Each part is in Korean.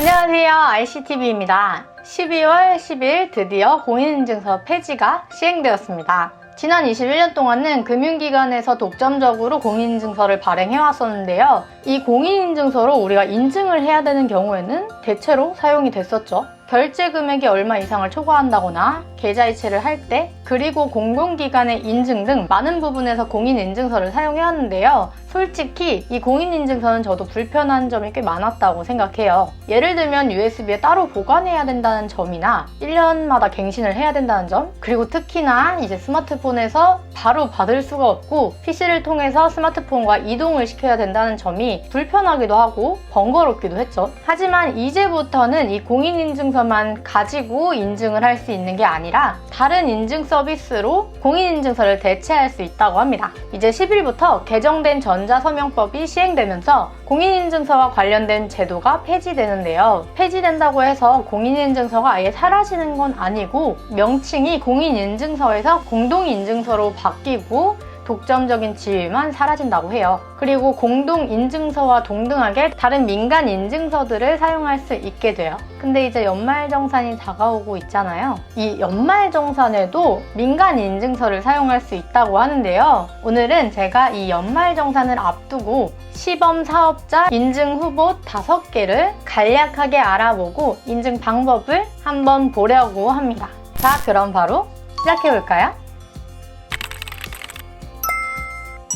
안녕하세요. ICTV입니다. 12월 10일 드디어 공인인증서 폐지가 시행되었습니다. 지난 21년 동안은 금융기관에서 독점적으로 공인인증서를 발행해왔었는데요. 이 공인인증서로 우리가 인증을 해야 되는 경우에는 대체로 사용이 됐었죠. 결제 금액이 얼마 이상을 초과한다거나 계좌 이체를 할 때, 그리고 공공기관의 인증 등 많은 부분에서 공인인증서를 사용해왔는데요. 솔직히 이 공인인증서는 저도 불편한 점이 꽤 많았다고 생각해요. 예를 들면 USB에 따로 보관해야 된다는 점이나 1년마다 갱신을 해야 된다는 점, 그리고 특히나 이제 스마트폰에서 바로 받을 수가 없고 PC를 통해서 스마트폰과 이동을 시켜야 된다는 점이 불편하기도 하고 번거롭기도 했죠. 하지만 이제부터는 이 공인인증서만 가지고 인증을 할 수 있는 게 아니라 다른 인증 서비스로 공인인증서를 대체할 수 있다고 합니다. 이제 10일부터 개정된 전자서명법이 시행되면서 공인인증서와 관련된 제도가 폐지되는데요. 폐지된다고 해서 공인인증서가 아예 사라지는 건 아니고 명칭이 공인인증서에서 공동인증서로 바뀌고 독점적인 지위만 사라진다고 해요. 그리고 공동 인증서와 동등하게 다른 민간 인증서들을 사용할 수 있게 돼요. 근데 이제 연말정산이 다가오고 있잖아요. 이 연말정산에도 민간 인증서를 사용할 수 있다고 하는데요. 오늘은 제가 이 연말정산을 앞두고 시범 사업자 인증 후보 5개를 간략하게 알아보고 인증 방법을 한번 보려고 합니다. 자, 그럼 바로 시작해볼까요?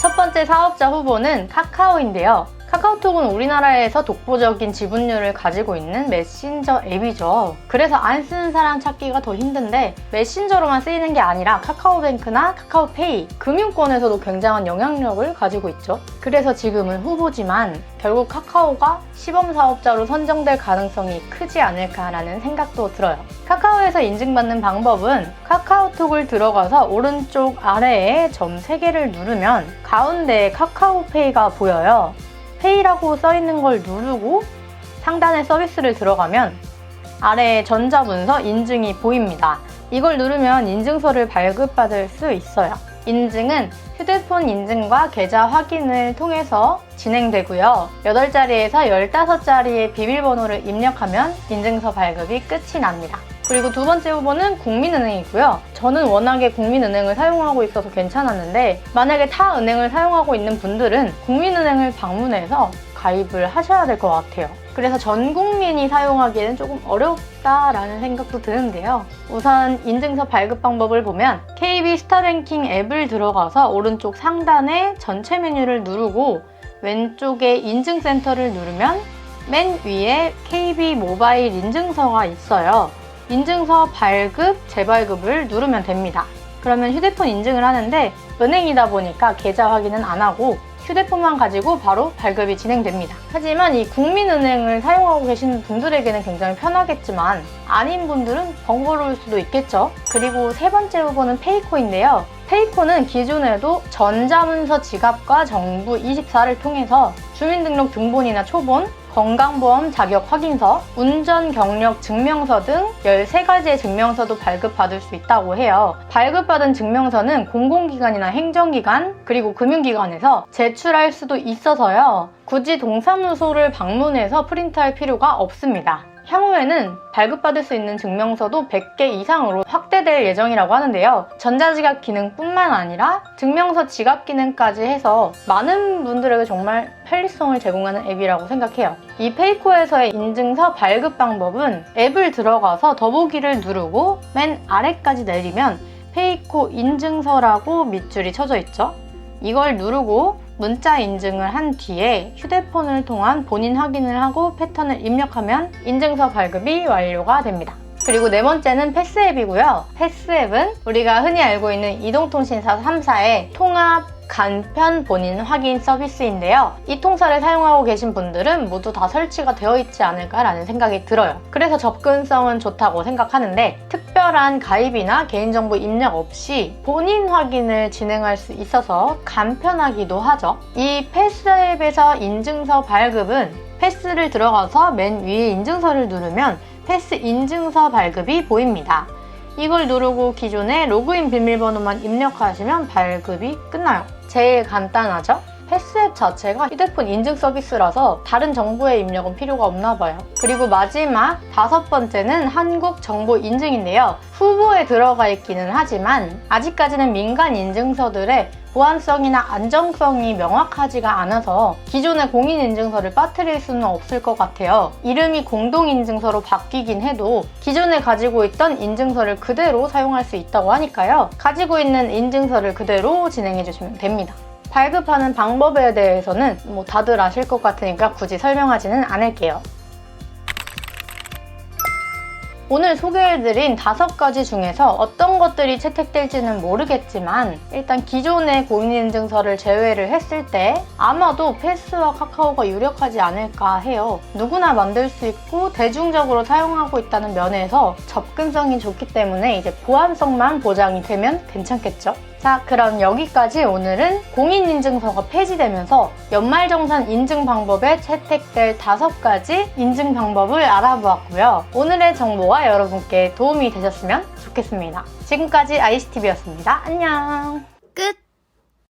첫 번째 사업자 후보는 카카오인데요. 카카오톡은 우리나라에서 독보적인 지분율을 가지고 있는 메신저 앱이죠. 그래서 안 쓰는 사람 찾기가 더 힘든데 메신저로만 쓰이는 게 아니라 카카오뱅크나 카카오페이, 금융권에서도 굉장한 영향력을 가지고 있죠. 그래서 지금은 후보지만 결국 카카오가 시범 사업자로 선정될 가능성이 크지 않을까라는 생각도 들어요. 카카오에서 인증받는 방법은 카카오톡을 들어가서 오른쪽 아래에 점 3개를 누르면 가운데에 카카오페이가 보여요. 페이라고 써 있는 걸 누르고 상단에 서비스를 들어가면 아래에 전자문서 인증이 보입니다. 이걸 누르면 인증서를 발급받을 수 있어요. 인증은 휴대폰 인증과 계좌 확인을 통해서 진행되고요. 8자리에서 15자리의 비밀번호를 입력하면 인증서 발급이 끝이 납니다. 그리고 두 번째 후보는 국민은행이고요. 저는 워낙에 국민은행을 사용하고 있어서 괜찮았는데 만약에 타 은행을 사용하고 있는 분들은 국민은행을 방문해서 가입을 하셔야 될 것 같아요. 그래서 전 국민이 사용하기에는 조금 어렵다라는 생각도 드는데요. 우선 인증서 발급 방법을 보면 KB 스타뱅킹 앱을 들어가서 오른쪽 상단에 전체 메뉴를 누르고 왼쪽에 인증센터를 누르면 맨 위에 KB 모바일 인증서가 있어요. 인증서 발급, 재발급을 누르면 됩니다. 그러면 휴대폰 인증을 하는데 은행이다 보니까 계좌 확인은 안 하고 휴대폰만 가지고 바로 발급이 진행됩니다. 하지만 이 국민은행을 사용하고 계시는 분들에게는 굉장히 편하겠지만 아닌 분들은 번거로울 수도 있겠죠. 그리고 세 번째 후보는 페이코인데요. 페이코는 기존에도 전자문서 지갑과 정부 24를 통해서 주민등록 등본이나 초본, 건강보험 자격 확인서, 운전 경력 증명서 등 13가지의 증명서도 발급받을 수 있다고 해요. 발급받은 증명서는 공공기관이나 행정기관, 그리고 금융기관에서 제출할 수도 있어서요. 굳이 동사무소를 방문해서 프린트할 필요가 없습니다. 향후에는 발급받을 수 있는 증명서도 100개 이상으로 확대될 예정이라고 하는데요. 전자지갑 기능뿐만 아니라 증명서 지갑 기능까지 해서 많은 분들에게 정말 편리성을 제공하는 앱이라고 생각해요. 이 페이코에서의 인증서 발급 방법은 앱을 들어가서 더보기를 누르고 맨 아래까지 내리면 페이코 인증서라고 밑줄이 쳐져 있죠. 이걸 누르고 문자 인증을 한 뒤에 휴대폰을 통한 본인 확인을 하고 패턴을 입력하면 인증서 발급이 완료가 됩니다. 그리고 네 번째는 패스앱이고요. 패스앱은 우리가 흔히 알고 있는 이동통신사 3사의 통합 간편 본인 확인 서비스인데요. 이 통사를 사용하고 계신 분들은 모두 다 설치가 되어 있지 않을까라는 생각이 들어요. 그래서 접근성은 좋다고 생각하는데 특별한 가입이나 개인정보 입력 없이 본인 확인을 진행할 수 있어서 간편하기도 하죠. 이 패스 앱에서 인증서 발급은 패스를 들어가서 맨 위에 인증서를 누르면 패스 인증서 발급이 보입니다. 이걸 누르고 기존의 로그인 비밀번호만 입력하시면 발급이 끝나요. 제일 간단하죠? 패스앱 자체가 휴대폰 인증 서비스라서 다른 정보의 입력은 필요가 없나 봐요. 그리고 마지막 다섯 번째는 한국 정보 인증인데요. 후보에 들어가 있기는 하지만 아직까지는 민간 인증서들의 보안성이나 안정성이 명확하지가 않아서 기존의 공인인증서를 빠뜨릴 수는 없을 것 같아요. 이름이 공동인증서로 바뀌긴 해도 기존에 가지고 있던 인증서를 그대로 사용할 수 있다고 하니까요. 가지고 있는 인증서를 그대로 진행해 주시면 됩니다. 발급하는 방법에 대해서는 뭐 다들 아실 것 같으니까 굳이 설명하지는 않을게요. 오늘 소개해드린 다섯 가지 중에서 어떤 것들이 채택될지는 모르겠지만 일단 기존의 공인인증서를 제외를 했을 때 아마도 패스와 카카오가 유력하지 않을까 해요. 누구나 만들 수 있고 대중적으로 사용하고 있다는 면에서 접근성이 좋기 때문에 이제 보안성만 보장이 되면 괜찮겠죠? 자, 그럼 여기까지 오늘은 공인인증서가 폐지되면서 연말정산 인증 방법에 채택될 다섯 가지 인증 방법을 알아보았고요. 오늘의 정보가 여러분께 도움이 되셨으면 좋겠습니다. 지금까지 ICTV였습니다. 안녕! 끝!